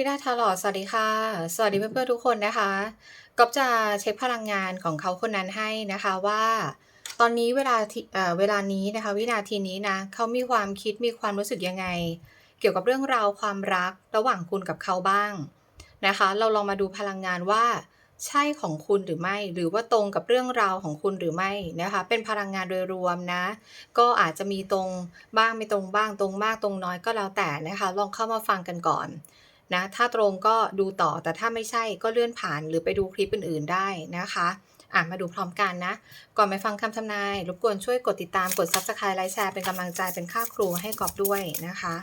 ดีนาทาลอดสวัสดีค่ะ สวัสดีเพื่อนๆทุกคนนะคะก๊อฟจะเช็คพลังงานของเขาคนนั้นให้นะคะว่า ตอนนี้เวลาทีเอ่อเวลานี้นะคะ วินาทีนี้นะเขามีความคิดมีความรู้สึกยังไง เกี่ยวกับเรื่องราวความรักระหว่างคุณกับเขาบ้างนะคะ เราลองมาดูพลังงานว่า ใช่ของคุณหรือไม่ หรือว่าตรงกับเรื่องราวของคุณหรือไม่นะคะ เป็นพลังงานโดยรวมนะ ก็อาจจะมีตรงบ้างไม่ตรงบ้างตรงมากตรงน้อยก็แล้วแต่นะคะ ลองเข้ามาฟังกันก่อน นะถ้าตรงก็ดูต่อแต่ถ้าไม่ใช่ก็เลื่อนผ่านหรือไปดูคลิปอื่นๆได้นะคะอะมาดูพร้อมกันนะ ก่อนไปฟังคำทำนาย รบกวนช่วยกดติดตามกด Subscribe ไลค์แชร์เป็นกำลังใจเป็นค่าครูให้กอบด้วยนะคะ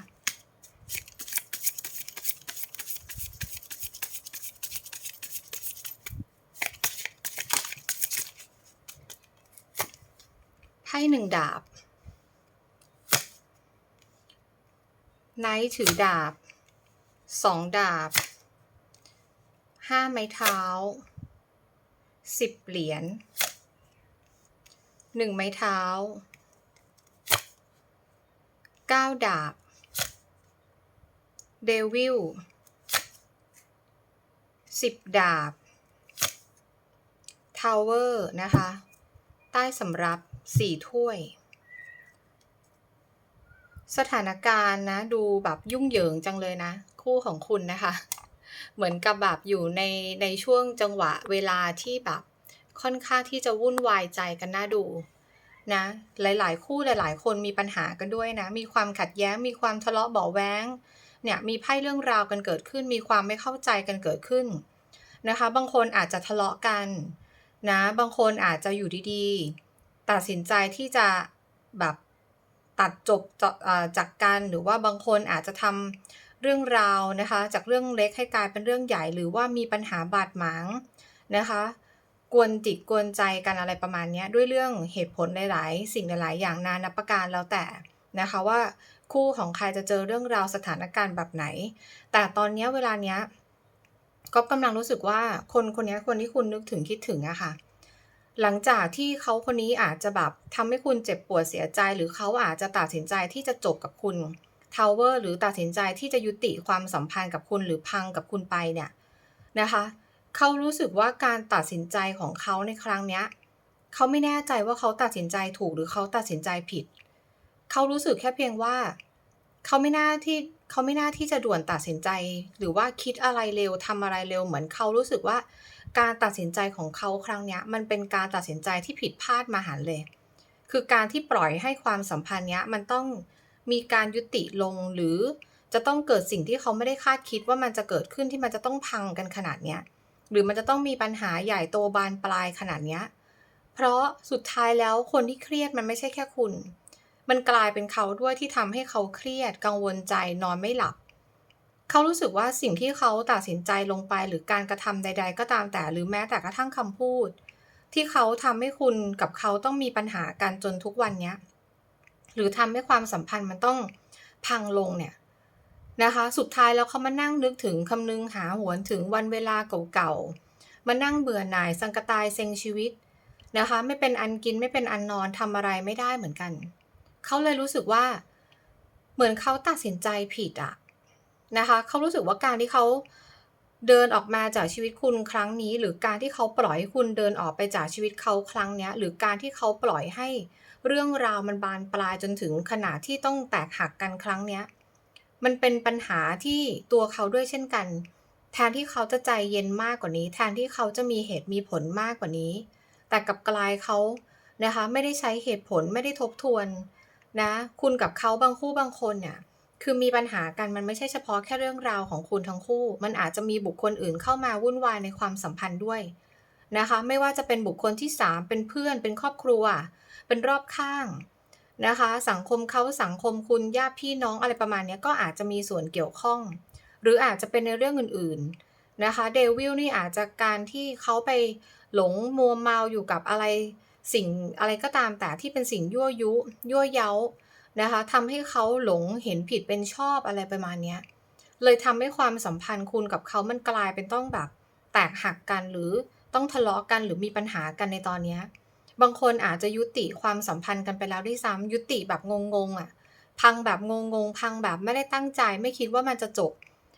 ให้หนึ่งดาบ ไนท์ถือดาบ สองดาบห้าไม้เท้าสิบเหรียญหนึ่งไม้เท้าเก้าดาบเดวิลสิบดาบทาวเวอร์นะคะ ใต้สำรับสี่ถ้วย สถานการณ์นะ ดูแบบยุ่งเหยิงจังเลยนะ คู่ของคุณนะคะ เหมือนกับแบบอยู่ในในช่วงจังหวะเวลาที่แบบค่อนข้างที่จะวุ่นวายใจกันน่าดูนะหลาย ๆ คู่หลาย ๆ คนมีปัญหากันด้วยนะ มีความขัดแย้ง มีความทะเลาะเบาแว้งเนี่ยมีไพ่เรื่องราวกันเกิดขึ้น มีความไม่เข้าใจกันเกิดขึ้นนะคะ บางคนอาจจะทะเลาะกันนะบางคนอาจจะอยู่ดีๆ ตัดสินใจที่จะแบบตัดจบจากกันหรือว่าบางคนอาจจะทำ เรื่องราวนะคะ จากเรื่องเล็กให้กลายเป็นเรื่องใหญ่ หรือว่ามีปัญหาบาดหมางนะคะ กวนจิตกวนใจกันอะไรประมาณนี้ด้วยเรื่องเหตุผลหลาย ๆ สิ่งหลาย ๆ อย่างนานับประการแล้วแต่นะคะว่าคู่ของใครจะเจอเรื่องราวสถานการณ์แบบไหน แต่ตอนนี้เวลาเนี้ยก็กำลังรู้สึกว่าคนคนนี้คนที่คุณนึกถึงคิดถึงอะค่ะ หลังจากที่เขาคนนี้อาจจะแบบทำให้คุณเจ็บปวดเสียใจ หรือเขาอาจจะตัดสินใจที่จะจบกับคุณ ทาวเวอร์หรือตัดสินใจที่จะยุติความสัมพันธ์กับคุณหรือพังกับคุณไปเนี่ยนะคะเขารู้สึกว่าการตัดสินใจของเขาในครั้งเนี้ยเขาไม่แน่ใจว่าเขาตัดสินใจถูกหรือเขาตัดสินใจผิด เขารู้สึกแค่เพียงว่าเขาไม่น่าที่เขาไม่น่าที่จะด่วนตัดสินใจ หรือว่าคิดอะไรเร็วทำอะไรเร็วเหมือนเขารู้สึกว่า การตัดสินใจของเขาครั้งนี้มันเป็นการตัดสินใจที่ผิดพลาดมาหันเลย คือการที่ปล่อยให้ความสัมพันธ์เนี้ยมันต้อง มีการยุติลงหรือจะต้องเกิดสิ่งที่เขาไม่ได้คาดคิดว่ามันจะเกิดขึ้นที่มันจะต้องพังกันขนาดเนี้ยหรือมันจะต้องมีปัญหาใหญ่โตบานปลายขนาดเนี้ยเพราะสุดท้ายแล้วคนที่เครียดมันไม่ใช่แค่คุณ มันกลายเป็นเขาด้วยที่ทำให้เขาเครียดกังวลใจนอนไม่หลับ เขารู้สึกว่าสิ่งที่เขาตัดสินใจลงไปหรือการกระทำใด ๆ ก็ตามแต่หรือแม้แต่กระทั่งคำพูด ที่เขาทำให้คุณกับเขาต้องมีปัญหากันจนทุกวันเนี้ย หรือทำให้ความสัมพันธ์มันต้องพังลงเนี่ยนะคะ สุดท้ายแล้วเขามานั่งนึกถึงคำนึงหาหวนถึงวันเวลาเก่าๆ มานั่งเบื่อหน่ายสังกตายเซ็งชีวิตนะคะ ไม่เป็นอันกินไม่เป็นอันนอนทำอะไรไม่ได้เหมือนกัน เขาเลยรู้สึกว่า เหมือนเขาตัดสินใจผิดอะนะคะเขารู้สึกว่าการที่เขาเดินออกมาจากชีวิตคุณครั้งนี้ หรือการที่เขาปล่อยให้คุณเดินออกไปจากชีวิตเขาครั้งเนี้ย หรือการที่เขาปล่อยให้ เรื่องราวมันบานปลายจนถึงขนาดที่ต้องแตกหักกันครั้งเนี้ย มันเป็นปัญหาที่ตัวเขาด้วยเช่นกัน แทนที่เขาจะใจเย็นมากกว่านี้ แทนที่เขาจะมีเหตุมีผลมากกว่านี้ แต่กับกลายเขานะคะไม่ได้ใช้เหตุผลไม่ได้ทบทวนนะคุณกับเขาบางคู่บางคนเนี่ยคือมีปัญหากันมันไม่ใช่เฉพาะแค่เรื่องราวของคุณทั้งคู่ มันอาจจะมีบุคคลอื่นเข้ามาวุ่นวายในความสัมพันธ์ด้วยนะคะ ไม่ว่าจะเป็นบุคคลที่ 3 เป็นเพื่อนเป็นครอบครัว เป็นรอบข้างนะคะ สังคมเขาสังคมคุณญาติพี่น้องอะไรประมาณนี้ก็อาจจะมีส่วนเกี่ยวข้อง หรืออาจจะเป็นในเรื่องอื่นๆนะคะเดวิลนี่อาจจะการที่เขาไปหลงมัวเมาอยู่กับอะไรสิ่งอะไรก็ตามแต่ที่เป็นสิ่งยั่วยุยั่วเย้านะคะทำให้เขาหลงเห็นผิดเป็นชอบอะไรประมาณนี้เลยทำให้ความสัมพันธ์คุณกับเขามันกลายเป็นต้องแบบแตกหักกันหรือต้องทะเลาะกันหรือมีปัญหากันในตอนนี้ บางคนอาจจะยุติความสัมพันธ์กันไปแล้วด้วยซ้ำยุติแบบงงๆอะ พังแบบงงๆ พังแบบไม่ได้ตั้งใจ ไม่คิดว่ามันจะจบ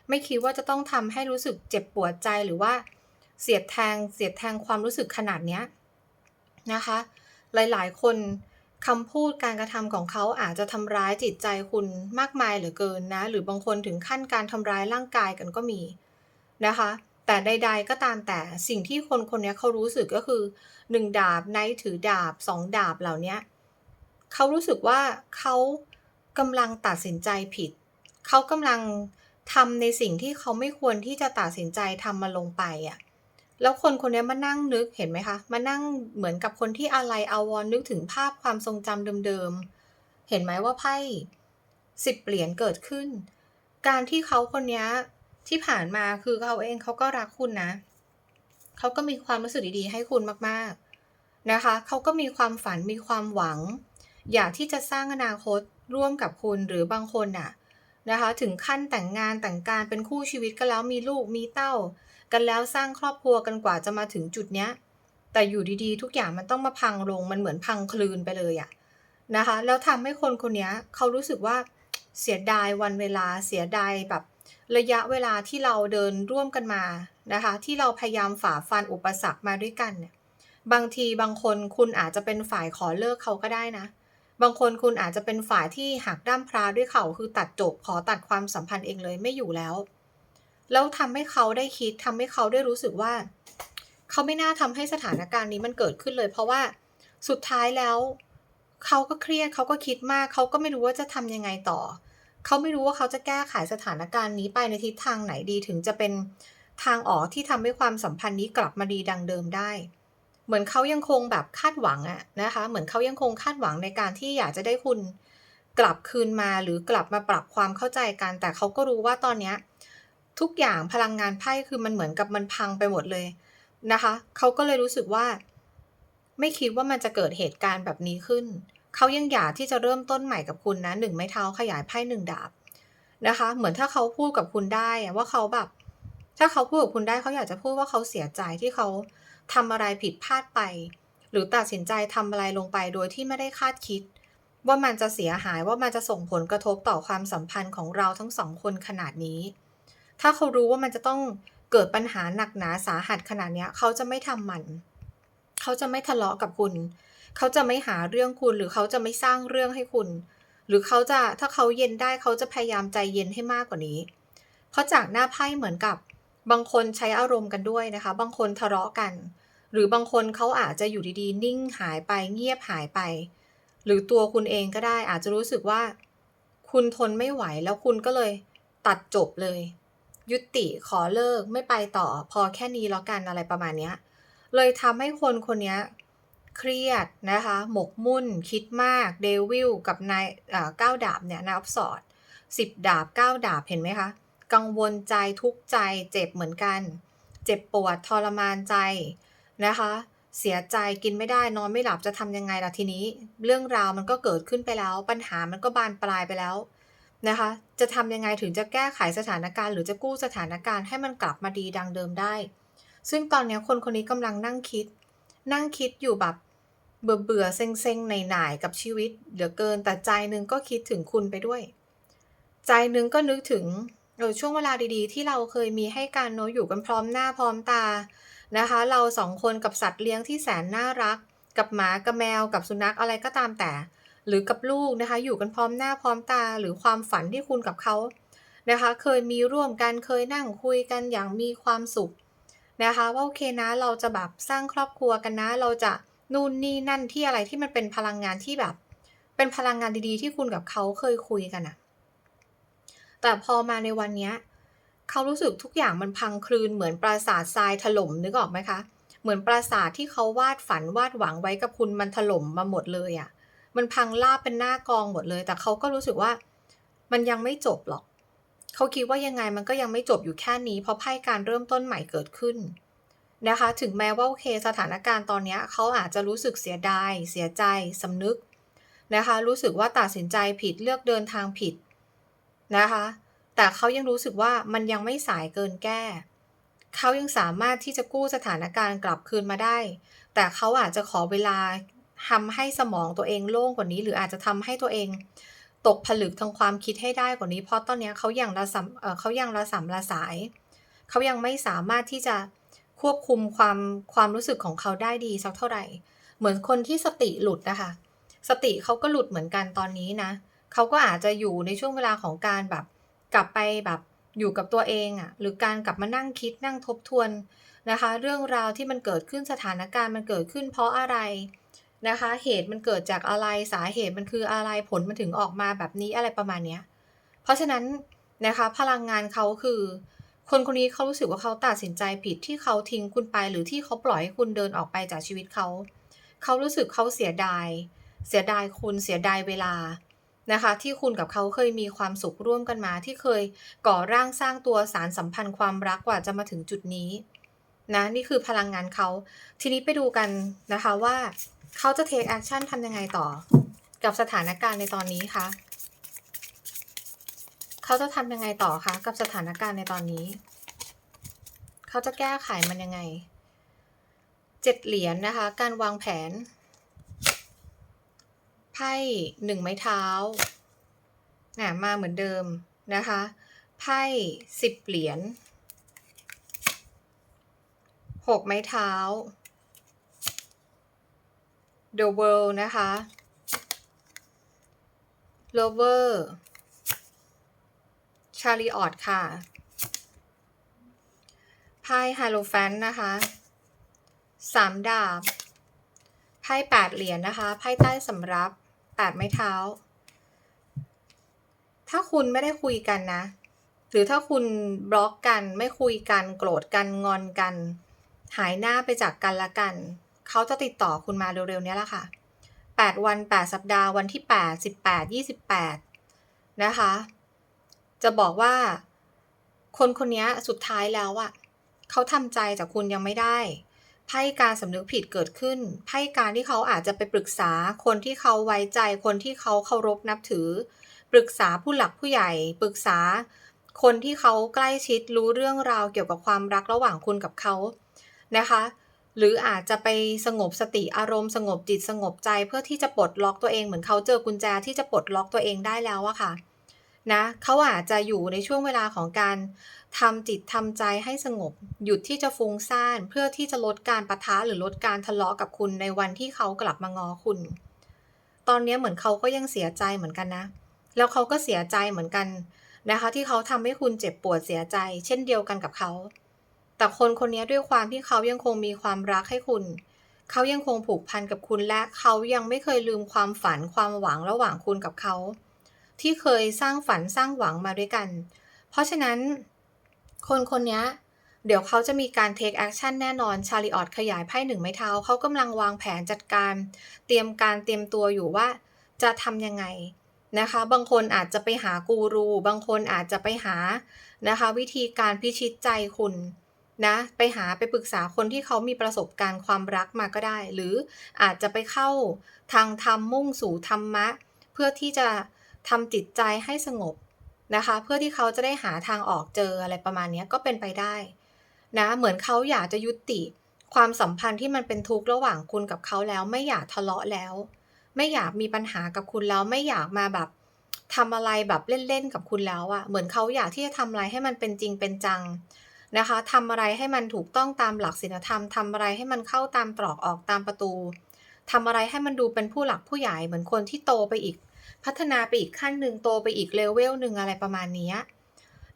ไม่คิดว่าจะต้องทำให้รู้สึกเจ็บปวดใจหรือว่าเสียดแทงเสียดแทงความรู้สึกขนาดเนี้ยนะคะ หลายๆ คนคำพูดการกระทำของเขาอาจจะทำร้ายจิตใจคุณมากมายเหลือเกินนะ หรือบางคนถึงขั้นการทำร้ายร่างกายกันก็มีนะคะ แต่ใด ๆ ก็ตามแต่สิ่งที่คนคนนี้เขารู้สึกก็คือ1ดาบไนท์ถือดาบ2ดาบเหล่านี้เขารู้สึกว่าเขากำลังตัดสินใจผิด เขากำลังทำในสิ่งที่เขาไม่ควรที่จะตัดสินใจทำมันลงไปอะแล้วคนคนนี้มานั่งนึกเห็นไหมคะ มานั่งเหมือนกับคนที่อาลัยอาวรณ์นึกถึงภาพความทรงจำเดิมๆ เห็นไหมว่าไพ่10เหรียญเกิดขึ้น การที่เขาคนนี้ ที่ผ่านมาคือเขาเองเขาก็รักคุณนะ เขาก็มีความรู้สึกดีๆ ให้คุณมากๆนะคะ เขาก็มีความฝันมีความหวัง อยากที่จะสร้างอนาคตร่วมกับคุณหรือบางคนน่ะนะคะถึงขั้นแต่งงานแต่งการเป็นคู่ชีวิตกันแล้วมีลูกมีเต้า กันแล้วสร้างครอบครัวกันกว่าจะมาถึงจุดเนี้ย แต่อยู่ดีๆ ทุกอย่างมันต้องมาพังลงมันเหมือนพังคลืนไปเลยอะนะคะแล้วทำให้คนคนนี้เขารู้สึกว่าเสียดายวันเวลาเสียดายแบบ ระยะเวลาที่เราเดินร่วมกันมานะคะ ที่เราพยายามฝ่าฟันอุปสรรคมาด้วยกันเนี่ยบางทีบางคนคุณอาจจะเป็นฝ่ายขอเลิกเขาก็ได้นะ บางคนคุณอาจจะเป็นฝ่ายที่หักด้ามพราด้วยเข่าคือตัดจบขอตัดความสัมพันธ์เองเลยไม่อยู่แล้ว แล้วทำให้เขาได้คิดทำให้เขาได้รู้สึกว่า เขาไม่น่าทำให้สถานการณ์นี้มันเกิดขึ้นเลย เพราะว่าสุดท้ายแล้ว เขาก็เครียดเขาก็คิดมาก เขาก็ไม่รู้ว่าจะทำยังไงต่อ เขาไม่รู้ว่าเขาจะแก้ไขสถานการณ์นี้ไปในทิศทางไหนดีถึงจะเป็นทางออกที่ทำให้ความสัมพันธ์นี้กลับมาดีดังเดิมได้ เหมือนเขายังคงแบบคาดหวังอะนะคะ เหมือนเขายังคงคาดหวังในการที่อยากจะได้คุณกลับคืนมาหรือกลับมาปรับความเข้าใจกัน แต่เขาก็รู้ว่าตอนเนี้ยทุกอย่างพลังงานไพ่คือมันเหมือนกับมันพังไปหมดเลยนะคะ เขาก็เลยรู้สึกว่า ไม่คิดว่ามันจะเกิดเหตุการณ์แบบนี้ขึ้น เขายังอยากที่จะเริ่มต้นใหม่กับคุณนะ1ไม้เท้าขยายไพ่1ดาบนะคะ เหมือนถ้าเขาพูดกับคุณได้ว่าเขาแบบ ถ้าเขาพูดกับคุณได้เขาอยากจะพูดว่าเขาเสียใจที่เขาทำอะไรผิดพลาดไป หรือตัดสินใจทำอะไรลงไปโดยที่ไม่ได้คาดคิด ว่ามันจะเสียหายว่ามันจะส่งผลกระทบต่อความสัมพันธ์ของเราทั้ง2คนขนาดนี้ ถ้าเขารู้ว่ามันจะต้องเกิดปัญหาหนักหนาสาหัสขนาดนี้เขาจะไม่ทำมัน เขาจะไม่ทะเลาะกับคุณเขาจะไม่หาเรื่องคุณ หรือเขาจะไม่สร้างเรื่องให้คุณ หรือเขาจะถ้าเขาเย็นได้เขาจะพยายามใจเย็นให้มากกว่านี้ เพราะจากหน้าไพ่เหมือนกับบางคนใช้อารมณ์กันด้วยนะคะ บางคนทะเลาะกัน หรือบางคนเขาอาจจะอยู่ดีๆ นิ่งหายไปเงียบหายไป หรือตัวคุณเองก็ได้อาจจะรู้สึกว่า คุณทนไม่ไหวแล้วคุณก็เลยตัดจบเลย ยุติขอเลิกไม่ไปต่อพอแค่นี้แล้วกันอะไรประมาณนี้เลยทำให้คนคนนี้ เครียดนะคะ หมกมุ่น คิดมาก Devil กับนายอ่าดาบเนี่ย Nine of Swords 10ดาบ9ดาบเห็นไหมคะ กังวลใจทุกข์ใจเจ็บเหมือนกัน เจ็บปวดทรมานใจนะคะ เสียใจกินไม่ได้นอนไม่หลับจะทำยังไงล่ะทีนี้ เรื่องราวมันก็เกิดขึ้นไปแล้ว ปัญหามันก็บานปลายไปแล้วนะคะ จะทำยังไงถึงจะแก้ไขสถานการณ์ หรือจะกู้สถานการณ์ให้มันกลับมาดีดังเดิมได้ ซึ่งตอนนี้คนคนนี้กำลังนั่งคิด นั่งคิดอยู่แบบ เบื่อๆเซ็งๆหน่ายๆกับชีวิตเหลือเกิน แต่ใจหนึ่งก็คิดถึงคุณไปด้วย ใจหนึ่งก็นึกถึงเออช่วงเวลาดีๆ ที่เราเคยมีให้กันเนาะอยู่กันพร้อมหน้าพร้อมตานะคะ เรา2คนกับสัตว์เลี้ยงที่แสนน่ารัก กับหมากับแมวกับสุนัขอะไรก็ตามแต่ หรือกับลูกนะคะ อยู่กันพร้อมหน้าพร้อมตา หรือความฝันที่คุณกับเขานะคะ เคยมีร่วมกันเคยนั่งคุยกันอย่างมีความสุขนะคะ ว่าโอเคนะเราจะแบบสร้างครอบครัวกันนะ เราจะ นู่นนี่นั่นที่อะไรที่มันเป็นพลังงานที่แบบ เป็นพลังงานดีๆ ที่คุณกับเขาเคยคุยกันน่ะแต่พอมาในวันเนี้ยเขารู้สึกทุกอย่างมันพังคลืนเหมือนปราสาททรายถล่มนึกออกไหมคะ เหมือนปราสาทที่เขาวาดฝันวาดหวังไว้กับคุณมันถล่มมาหมดเลยอะมันพังราบเป็นหน้ากองหมดเลย แต่เขาก็รู้สึกว่ามันยังไม่จบหรอก เขาคิดว่ายังไงมันก็ยังไม่จบอยู่แค่นี้ เพราะไพ่การเริ่มต้นใหม่เกิดขึ้น นะคะ ถึงแม้ว่าโอเคสถานการณ์ตอนนี้เขาอาจจะรู้สึกเสียดาย เสียใจสำนึกนะคะ รู้สึกว่าตัดสินใจผิดเลือกเดินทางผิดนะคะ แต่เขายังรู้สึกว่ามันยังไม่สายเกินแก้ เขายังสามารถที่จะกู้สถานการณ์กลับคืนมาได้ แต่เขาอาจจะขอเวลาทำให้สมองตัวเองโล่งกว่านี้ หรืออาจจะทำให้ตัวเองตกผลึกทางความคิดให้ได้กว่านี้ เพราะตอนนี้เขายังระสำเอ่อเขายังระสำระสาย เขายังไม่สามารถที่จะ ควบคุมความความรู้สึกของเขาได้ดีสักเท่าไหร่ เหมือนคนที่สติหลุดนะคะ สติเขาก็หลุดเหมือนกันตอนนี้นะเขาก็อาจจะอยู่ในช่วงเวลาของการแบบ กลับไปแบบอยู่กับตัวเองอะ่ะ หรือการกลับมานั่งคิดนั่งทบทวนนะคะ เรื่องราวที่มันเกิดขึ้นสถานการณ์มันเกิดขึ้นเพราะอะไรนะคะ เหตุมันเกิดจากอะไรสาเหตุมันคืออะไรผลมันถึงออกมาแบบนี้อะไรประมาณเนี้ย เพราะฉะนั้นนะคะพลังงานเขาคือ คนคนนี้เขารู้สึกว่าเขาตัดสินใจผิดที่เขาทิ้งคุณไปหรือที่เขาปล่อยให้คุณเดินออกไปจากชีวิตเขา เขารู้สึกเขาเสียดาย เสียดายคุณเสียดายเวลานะคะ ที่คุณกับเขาเคยมีความสุขร่วมกันมา ที่เคยก่อร่างสร้างตัวสารสัมพันธ์ความรักกว่าจะมาถึงจุดนี้นะนี่คือพลังงานเขา ทีนี้ไปดูกันนะคะว่าเขาจะ take action ทำยังไงต่อ กับสถานการณ์ในตอนนี้คะ เขาจะทำยังไงต่อคะกับสถานการณ์ในตอนนี้ เขาจะแก้ไขมันยังไงเจ็ดเหรียญนะคะ การวางแผน ไพ่หนึ่งไม้เท้าน่ะมาเหมือนเดิมนะคะ ไพ่สิบเหรียญหกไม้เท้า The World นะคะ Lover Chariot ค่ะไพ่ h i e r o p h a n t นะคะสามดาบไพ่แปดเหรียญนะคะไพ่ใต้สำรับแปดไม้เท้า ถ้าคุณไม่ได้คุยกันนะ หรือถ้าคุณบล็อกกันไม่คุยกันโกรธกันงอนกัน หายหน้าไปจากกันละกัน เขาจะติดต่อคุณมาเร็วๆนี้แหละค่ะ 8 วัน 8 สัปดาห์วันที่ 8 18 28 นะคะ จะบอกว่า คนคนนี้สุดท้ายแล้วอะเขาทำใจจากคุณยังไม่ได้ไพ่การสำนึกผิดเกิดขึ้นไพ่การที่เขาอาจจะไปปรึกษาคนที่เขาไว้ใจคนที่เขาเคารพนับถือ ปรึกษาผู้หลักผู้ใหญ่ ปรึกษา คนที่เขาใกล้ชิดรู้เรื่องราวเกี่ยวกับความรักระหว่างคุณกับเขานะคะ หรืออาจจะไปสงบสติอารมณ์สงบจิตสงบใจเพื่อที่จะปลดล็อกตัวเองเหมือนเขาเจอกุญแจที่จะปลดล็อกตัวเองได้แล้วอะค่ะ นะเขาอาจจะอยู่ในช่วงเวลาของการทำจิตทำใจให้สงบ หยุดที่จะฟุ้งซ่านเพื่อที่จะลดการปะทะหรือลดการทะเลาะกับคุณในวันที่เขากลับมางอคุณ ตอนนี้เหมือนเขาก็ยังเสียใจเหมือนกันนะ แล้วเขาก็เสียใจเหมือนกันนะคะ ที่เขาทำให้คุณเจ็บปวดเสียใจ เช่นเดียวกันกับเขา แต่คนคนนี้ด้วยความที่เขายังคงมีความรักให้คุณ เขายังคงผูกพันกับคุณและเขายังไม่เคยลืมความฝันความหวังระหว่างคุณกับเขา ที่เคยสร้างฝันสร้างหวังมาด้วยกัน เพราะฉะนั้นคนคนนี้เดี๋ยวเขาจะมีการ take action แน่นอน ชาลีออดขยายไพ่หนึ่งไม้เท้า เขากำลังวางแผนจัดการ เตรียมการเตรียมตัวอยู่ว่าจะทำยังไงนะคะ บางคนอาจจะไปหากูรู บางคนอาจจะไปหานะคะ วิธีการพิชิตใจคุณนะ ไปหาไปปรึกษาคนที่เขามีประสบการณ์ความรักมาก็ได้ หรืออาจจะไปเข้าทางธรรมมุ่งสู่ธรรมะ เพื่อที่จะ ทำจิตใจให้สงบนะคะ เพื่อที่เขาจะได้หาทางออกเจออะไรประมาณนี้ก็เป็นไปได้นะเหมือนเขาอยากจะยุติ ความสัมพันธ์ที่มันเป็นทุกข์ระหว่างคุณกับเขาแล้ว ไม่อยากทะเลาะแล้ว ไม่อยากมีปัญหากับคุณแล้วไม่อยากมาแบบทำอะไรแบบเล่นๆกับคุณแล้วอะเหมือนเขาอยากที่จะทำอะไรให้มันเป็นจริงเป็นจังนะคะทำอะไรให้มันถูกต้องตามหลักศีลธรรมทำอะไรให้มันเข้าตามตรอกออกตามประตูทำอะไรให้มันดูเป็นผู้หลักผู้ใหญ่เหมือนคนที่โตไปอีก พัฒนาไปอีกขั้นหนึ่งโตไปอีกเลเวลหนึ่งอะไรประมาณนี้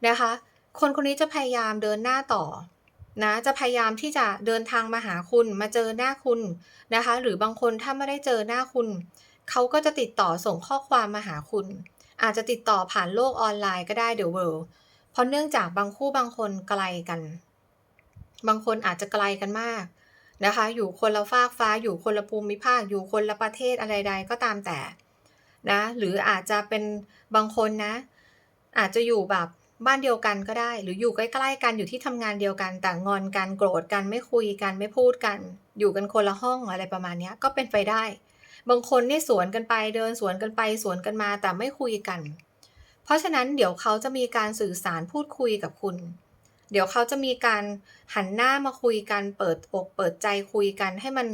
นะคะ คนคนนี้จะพยายามเดินหน้าต่อนะจะพยายามที่จะเดินทางมาหาคุณมาเจอหน้าคุณนะคะ หรือบางคนถ้าไม่ได้เจอหน้าคุณ เขาก็จะติดต่อส่งข้อความมาหาคุณ อาจจะติดต่อผ่านโลกออนไลน์ก็ได้เดี๋ยวเวิลด์เพราะเนื่องจากบางคู่บางคนไกลกัน บางคนอาจจะไกลกันมากนะคะ อยู่คนละฟากฟ้าอยู่คนละภูมิภาคอยู่คนละประเทศอะไรใดก็ตามแต่ นะ หรืออาจจะเป็นบางคนนะ อาจจะอยู่แบบบ้านเดียวกันก็ได้ หรืออยู่ใกล้ๆกันอยู่ที่ทำงานเดียวกัน แต่งอนกันโกรธกันไม่คุยกันไม่พูดกัน อยู่กันคนละห้องอะไรประมาณนี้ก็เป็นไปได้ บางคนนี่สวนกันไปเดินสวนกันไปสวนกันมาแต่ไม่คุยกัน เพราะฉะนั้นเดี๋ยวเขาจะมีการสื่อสารพูดคุยกับคุณ เดี๋ยวเขาจะมีการหันหน้ามาคุยกันเปิดอกเปิดใจคุยกันให้มัน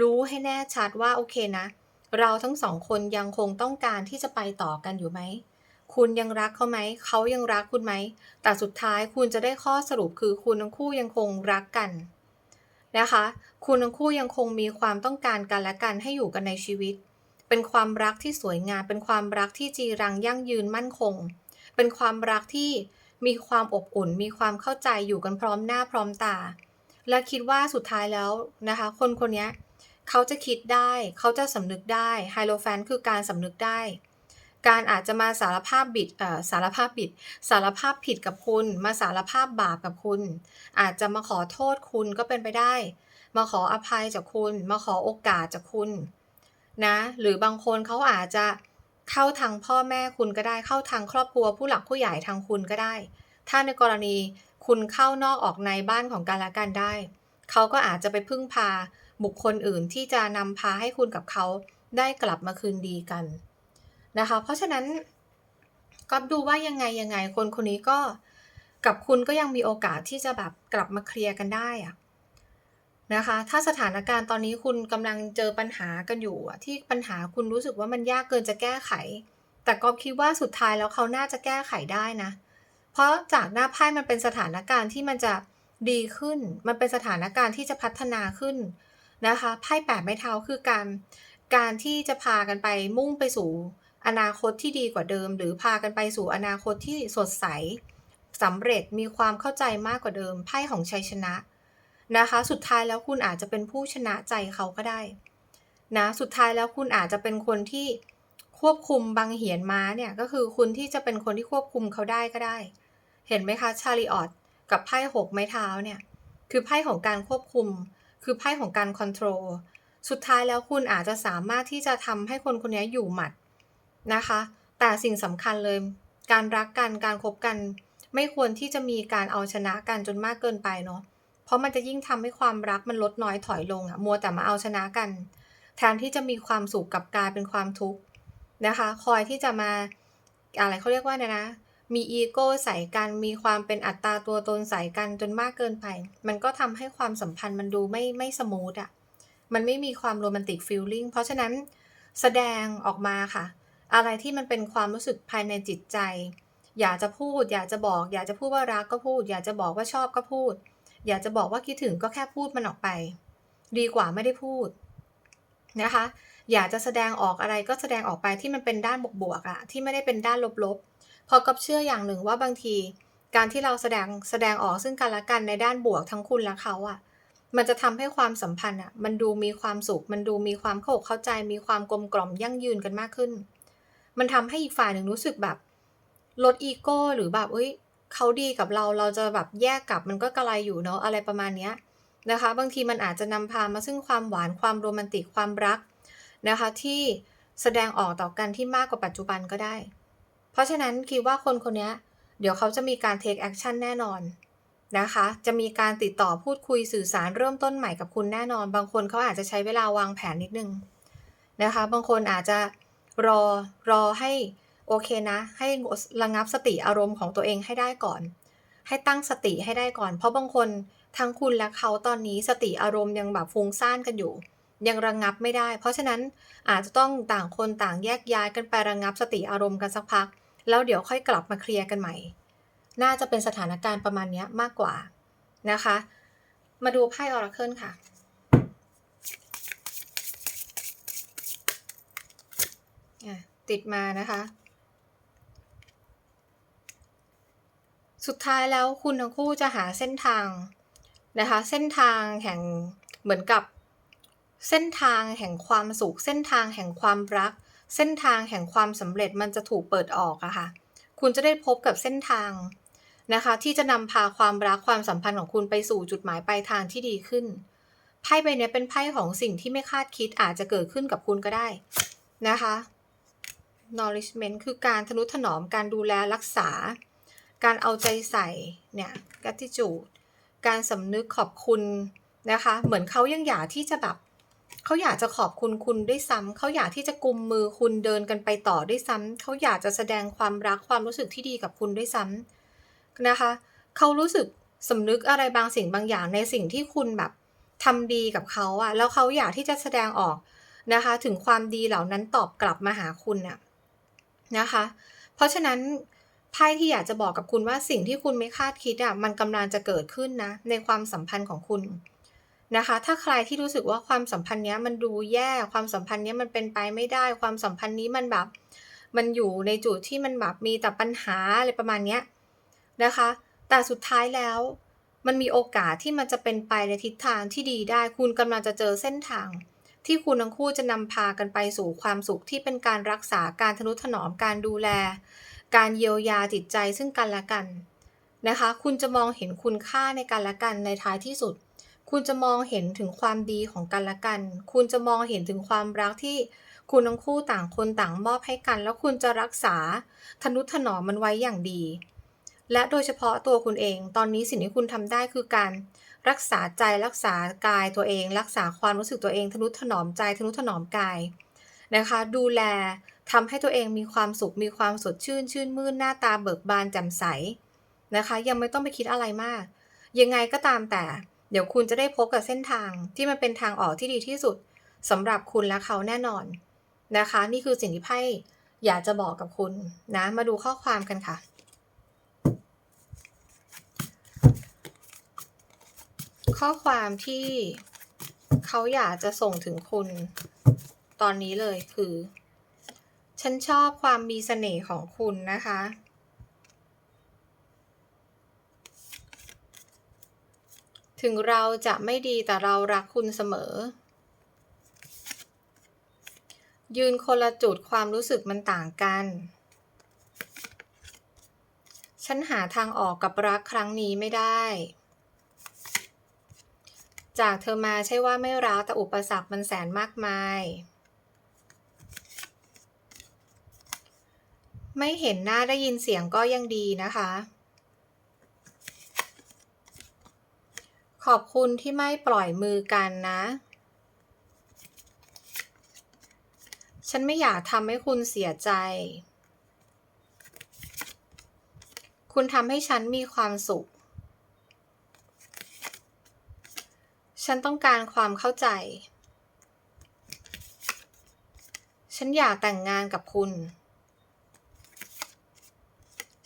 รู้ให้แน่ชัดว่าโอเคนะเเราทั้งสองคนยังคงต้องการที่จะไปต่อกันอยู่ไหม คุณยังรักเขาไหม เขายังรักคุณไหม แต่สุดท้ายคุณจะได้ข้อสรุปคือคุณทั้งคู่ยังคงรักกันนะคะ คุณทั้งคู่ยังคงมีความต้องการกันและกันให้อยู่กันในชีวิต เป็นความรักที่สวยงาม เป็นความรักที่จีรังยั่งยืนมั่นคง เป็นความรักที่มีความอบอุ่น มีความเข้าใจอยู่กันพร้อมหน้าพร้อมตา และคิดว่าสุดท้ายแล้วนะคะ คนคนนี้เขาจะคิดได้ เขาจะสำนึกได้ไฮโลแฟนคือการสำนึกได้ การอาจจะมาสารภาพบิดสารภาพบิด สารภาพผิดกับคุณ มาสารภาพบาปกับคุณ อาจจะมาขอโทษคุณก็เป็นไปได้ มาขออภัยจากคุณ มาขอโอกาสจากคุณนะหรือบางคนเขาอาจจะเข้าทางพ่อแม่คุณก็ได้เข้าทางครอบครัวผู้หลักผู้ใหญ่ทางคุณก็ได้ ถ้าในกรณีคุณเข้านอกออกในบ้านของกันและกันได้ เขาก็อาจจะไปพึ่งพา บุคคลอื่นที่จะนำพาให้คุณกับเขาได้กลับมาคืนดีกันนะคะ เพราะฉะนั้นก็ดูว่ายังไงยังไงคนคนนี้ก็กับคุณก็ยังมีโอกาสที่จะแบบกลับมาเคลียร์กันได้อะนะคะ ถ้าสถานการณ์ตอนนี้คุณกำลังเจอปัญหากันอยู่ที่ปัญหาคุณรู้สึกว่ามันยากเกินจะแก้ไข แต่ก็คิดว่าสุดท้ายแล้วเขาน่าจะแก้ไขได้นะ เพราะจากหน้าไพ่มันเป็นสถานการณ์ที่มันจะดีขึ้น มันเป็นสถานการณ์ที่จะพัฒนาขึ้น นะคะไพ่แปดไม้เท้าคือการการที่จะพากันไปมุ่งไปสู่อนาคตที่ดีกว่าเดิม หรือพากันไปสู่อนาคตที่สดใสสำเร็จมีความเข้าใจมากกว่าเดิมไพ่ของชัยชนะนะคะ สุดท้ายแล้วคุณอาจจะเป็นผู้ชนะใจเขาก็ได้นะสุดท้ายแล้วคุณอาจจะเป็นคนที่ควบคุมบางเหียนม้าเนี่ยก็คือคุณที่จะเป็นคนที่ควบคุมเขาได้ก็ได้ เห็นไหมคะชาริออตกับไพ่หกไม้เท้าเนี่ยคือไพ่ของการควบคุม คือไพ่ของการคอนโทรลสุดท้ายแล้วคุณอาจจะสามารถที่จะทำให้คนคนนี้อยู่หมัดนะคะ แต่สิ่งสำคัญเลย การรักกันการคบกัน ไม่ควรที่จะมีการเอาชนะกันจนมากเกินไปเนาะเพราะมันจะยิ่งทำให้ความรักมันลดน้อยถอยลงอะมัวแต่มาเอาชนะกัน แทนที่จะมีความสุขกับกลายเป็นความทุกข์นะคะ คอยที่จะมาอะไรเขาเรียกว่าเนี่ยนะ มีอีโก้ใส่กัน มีความเป็นอัตตาตัวตนใส่กันจนมากเกินไป มันก็ทำให้ความสัมพันธ์มันดูไม่ไม่สมูทอะมันไม่มีความโรแมนติกฟีลลิ่ง เพราะฉะนั้นแสดงออกมาค่ะ อะไรที่มันเป็นความรู้สึกภายในจิตใจ อยากจะพูด อยากจะบอก อยากจะพูดว่ารักก็พูด อยากจะบอกว่าชอบก็พูด อยากจะบอกว่าคิดถึงก็แค่พูดมันออกไป ดีกว่าไม่ได้พูดนะคะ อยากจะแสดงออกอะไรก็แสดงออกไปที่มันเป็นด้านบวกๆอะที่ไม่ได้เป็นด้านลบๆ พอกับเชื่ออย่างหนึ่งว่าบางที การที่เราแสดงแสดงออกซึ่งกันและกันในด้านบวกทั้งคุณและเขาอะมันจะทำให้ความสัมพันธ์อะมันดูมีความสุข มันดูมีความเข้าอกเข้าใจ มีความกลมกล่อมยั่งยืนกันมากขึ้น มันทำให้อีกฝ่ายหนึ่งรู้สึกแบบ ลดอีโก้หรือแบบเอ้ยเขาดีกับเราเราจะแบบแยกกลับมันก็กระไรอยู่เนาะอะไรประมาณนี้นะคะ บางทีมันอาจจะนำพามาซึ่งความหวานความโรแมนติกความรักนะคะที่แสดงออกต่อกันที่มากกว่าปัจจุบันก็ได้ เพราะฉะนั้นคิดว่าคนคนนี้เดี๋ยวเขาจะมีการ take action แน่นอนนะคะ จะมีการติดต่อพูดคุยสื่อสารเริ่มต้นใหม่กับคุณแน่นอน บางคนเขาอาจจะใช้เวลาวางแผนนิดนึงนะคะ บางคนอาจจะรอรอให้โอเคนะ ให้ระงับสติอารมณ์ของตัวเองให้ได้ก่อน ให้ตั้งสติให้ได้ก่อน เพราะบางคนทั้งคุณและเขาตอนนี้สติอารมณ์ยังแบบฟุ้งซ่านกันอยู่ ยังระงงับไม่ได้ เพราะฉะนั้นอาจจะต้องต่างคนต่างแยกย้ายกันไประงงับสติอารมณ์กันสักพัก แล้วเดี๋ยวค่อยกลับมาเคลียร์กันใหม่ น่าจะเป็นสถานการณ์ประมาณนี้มากกว่านะคะ มาดูไพ่ออราเคิลค่ะติดมานะคะ สุดท้ายแล้วคุณทั้งคู่จะหาเส้นทางนะคะ เส้นทางแห่งเหมือนกับ เส้นทางแห่งความสุข เส้นทางแห่งความรัก เส้นทางแห่งความสำเร็จมันจะถูกเปิดออกอะคะ่ะ คุณจะได้พบกับเส้นทางนะคะ ที่จะนำพาความรักความสัมพันธ์ของคุณไปสู่จุดหมายปลายทางที่ดีขึ้นไพ่ใบนี้เป็นไพ่ของสิ่งที่ไม่คาดคิดอาจจะเกิดขึ้นกับคุณก็ได้นะคะ nourishment คือการทนุถนอมการดูแลรักษา การเอาใจใส่เนี่ย gratitude การสำนึกขอบคุณนะคะ เหมือนเขายังอยากที่จะแบบ เขาอยากจะขอบคุณคุณด้วยซ้ำเขาอยากที่จะกุมมือคุณเดินกันไปต่อด้วยซ้ำเขาอยากจะแสดงความรักความรู้สึกที่ดีกับคุณด้วยซ้ำนะคะ เขารู้สึกสำนึกอะไรบางสิ่งบางอย่างในสิ่งที่คุณแบบทำดีกับเขาอะแล้วเขาอยากที่จะแสดงออกนะคะ ถึงความดีเหล่านั้นตอบกลับมาหาคุณน่ะนะคะ เพราะฉะนั้นไพ่ที่อยากจะบอกกับคุณว่าสิ่งที่คุณไม่คาดคิดอะมันกำลังจะเกิดขึ้นนะในความสัมพันธ์ของคุณ นะคะ ถ้าใครที่รู้สึกว่าความสัมพันธ์เนี้ยมันดูแย่ความสัมพันธ์เนี้ยมันเป็นไปไม่ได้ ความสัมพันธ์นี้มันแบบ มันอยู่ในจุดที่มันแบบมีแต่ปัญหาอะไรประมาณเนี้ยนะคะ แต่สุดท้ายแล้ว มันมีโอกาสที่มันจะเป็นไปในทิศทางที่ดีได้ คุณกำลังจะเจอเส้นทาง ที่คุณทั้งคู่จะนำพากันไปสู่ความสุขที่เป็นการรักษาการทนุถนอมการดูแล การเยียวยาจิตใจซึ่งกันและกันนะคะ คุณจะมองเห็นคุณค่าในกันและกันในท้ายที่สุด คุณจะมองเห็นถึงความดีของกันและกัน คุณจะมองเห็นถึงความรักที่คุณทั้งคู่ต่างคนต่างมอบให้กัน แล้วคุณจะรักษาทนุถนอมมันไว้อย่างดี และโดยเฉพาะตัวคุณเอง ตอนนี้สิ่งที่คุณทำได้คือการรักษาใจรักษากายตัวเอง รักษาความรู้สึกตัวเองทนุถนอมใจทนุถนอมกายนะคะ ดูแลทำให้ตัวเองมีความสุขมีความสดชื่นชื่นมื่นหน้าตาเบิกบานแจ่มใสนะคะ ยังไม่ต้องไปคิดอะไรมาก ยังไงก็ตามแต่ เดี๋ยวคุณจะได้พบกับเส้นทางที่มันเป็นทางออกที่ดีที่สุดสำหรับคุณและเขาแน่นอนนะคะ นี่คือสิ่งที่ไพ่อยากจะบอกกับคุณนะมาดูข้อความกันค่ะ ข้อความที่เขาอยากจะส่งถึงคุณ ตอนนี้เลยคือ ฉันชอบความมีเสน่ห์ของคุณนะคะ ถึงเราจะไม่ดีแต่เรารักคุณเสมอ ยืนคนละจุดความรู้สึกมันต่างกัน ฉันหาทางออกกับรักครั้งนี้ไม่ได้ จากเธอมาใช่ว่าไม่รักแต่อุปสรรคมันแสนมากมาย ไม่เห็นหน้าได้ยินเสียงก็ยังดีนะคะ ขอบคุณที่ไม่ปล่อยมือกันนะ ฉันไม่อยากทำให้คุณเสียใจ คุณทำให้ฉันมีความสุข ฉันต้องการความเข้าใจ ฉันอยากแต่งงานกับคุณ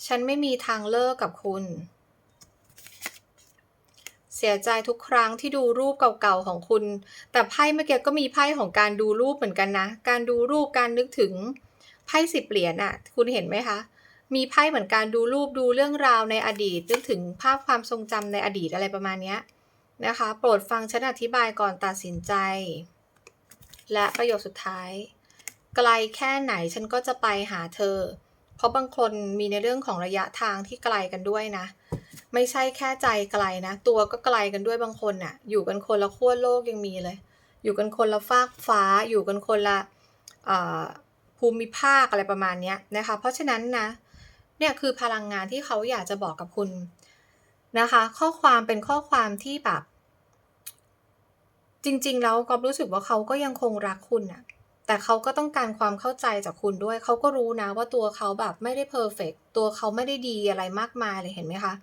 ฉันไม่มีทางเลิกกับคุณ สียใจทุกครั้งที่ดูรูปเก่าๆของคุณ แต่ไพ่เมื่อกี้ก็มีไพ่ของการดูรูปเหมือนกันนะ การดูรูปการนึกถึงไพ่สิบเหรียญอะคุณเห็นไหมคะ มีไพ่เหมือนการดูรูปดูเรื่องราวในอดีต นึกถึงภาพความทรงจำในอดีตอะไรประมาณนี้นะคะ โปรดฟังฉันอธิบายก่อนตัดสินใจ และประโยคสุดท้าย ไกลแค่ไหนฉันก็จะไปหาเธอ เพราะบางคนมีในเรื่องของระยะทางที่ไกลกันด้วยนะ ไม่ใช่แค่ใจไกลนะ ตัวก็ไกลกันด้วยบางคนน่ะ อยู่กันคนละขั้วโลกยังมีเลย อยู่กันคนละฟากฟ้า อยู่กันคนละภูมิภาคอะไรประมาณนี้นะคะ เพราะฉะนั้นนะ เนี่ยคือพลังงานที่เขาอยากจะบอกกับคุณนะคะ ข้อความเป็นข้อความที่แบบ จริง ๆ แล้วก็รู้สึกว่าเขาก็ยังคงรักคุณน่ะแต่เขาก็ต้องการความเข้าใจจากคุณด้วย เขาก็รู้นะว่าตัวเขาแบบไม่ได้เพอร์เฟกตัวเขาไม่ได้ดีอะไรมากมายเลยเห็นไหมคะ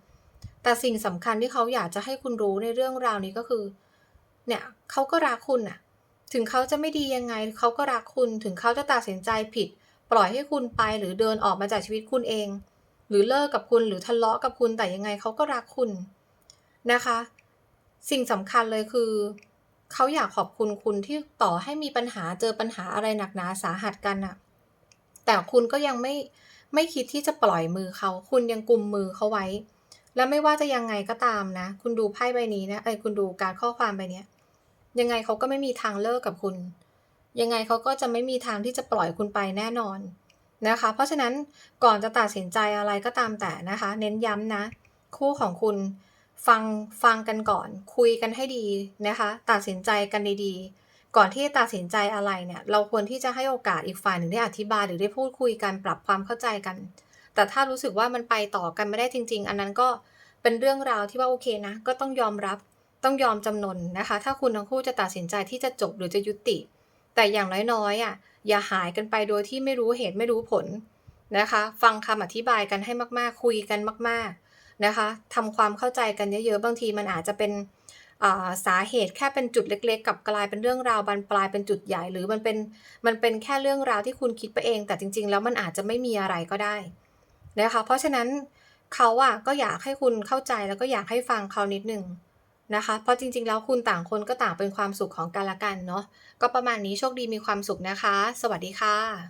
แต่สิ่งสำคัญที่เขาอยากจะให้คุณรู้ในเรื่องราวนี้ก็คือ เนี่ยเขาก็รักคุณน่ะถึงเขาจะไม่ดียังไงเขาก็รักคุณ ถึงเขาจะตัดสินใจผิด ปล่อยให้คุณไปหรือเดินออกมาจากชีวิตคุณเอง หรือเลิกกับคุณหรือทะเลาะกับคุณแต่ยังไงเขาก็รักคุณนะคะ สิ่งสำคัญเลยคือเขาอยากขอบคุณคุณที่ต่อให้มีปัญหาเจอปัญหาอะไรหนักหนาสาหัสกันอะแต่คุณก็ยังไม่ไม่คิดที่จะปล่อยมือเขา คุณยังกุมมือเขาไว้ แล้วไม่ว่าจะยังไงก็ตามนะ คุณดูไพ่ใบนี้นะไอ้คุณดูการข้อความใบนี้ยังไงเขาก็ไม่มีทางเลิกกับคุณ ยังไงเขาก็จะไม่มีทางที่จะปล่อยคุณไปแน่นอนนะคะ เพราะฉะนั้นก่อนจะตัดสินใจอะไรก็ตามแต่นะคะ เน้นย้ำนะ คู่ของคุณฟังฟังกันก่อน คุยกันให้ดีนะคะ ตัดสินใจกันดีๆ ก่อนที่จะตัดสินใจอะไรเนี่ย เราควรที่จะให้โอกาสอีกฝ่ายหนึ่งได้อธิบายหรือได้พูดคุยกันปรับความเข้าใจกัน แต่ถ้ารู้สึกว่ามันไปต่อกันไม่ได้จริง ๆ อันนั้นก็เป็นเรื่องราวที่ว่าโอเคนะ ก็ต้องยอมรับต้องยอมจำนนนะคะ ถ้าคุณทั้งคู่จะตัดสินใจที่จะจบหรือจะยุติ แต่อย่างน้อยๆอะอย่าหายกันไปโดยที่ไม่รู้เหตุไม่รู้ผลนะคะ ฟังคำอธิบายกันให้มากๆ คุยกันมาก ๆนะคะทำความเข้าใจกันเยอะๆ บางทีมันอาจจะเป็นาสาเหตุแค่เป็นจุดเล็ก ๆ กับกลายเป็นเรื่องราวบานปลายเป็นจุดใหญ่ หรือมันเป็นมันเป็นแค่เรื่องราวที่คุณคิดไปเอง แต่จริง ๆ แล้วมันอาจจะไม่มีอะไรก็ได้ นะคะ เพราะฉะนั้นเขาอะก็อยากให้คุณเข้าใจแล้วก็อยากให้ฟังเขานิดหนึ่งนะคะ เพราะจริงๆ แล้วคุณต่างคนก็ต่างเป็นความสุขของกันและกันเนาะ ก็ประมาณนี้โชคดีมีความสุขนะคะ สวัสดีค่ะ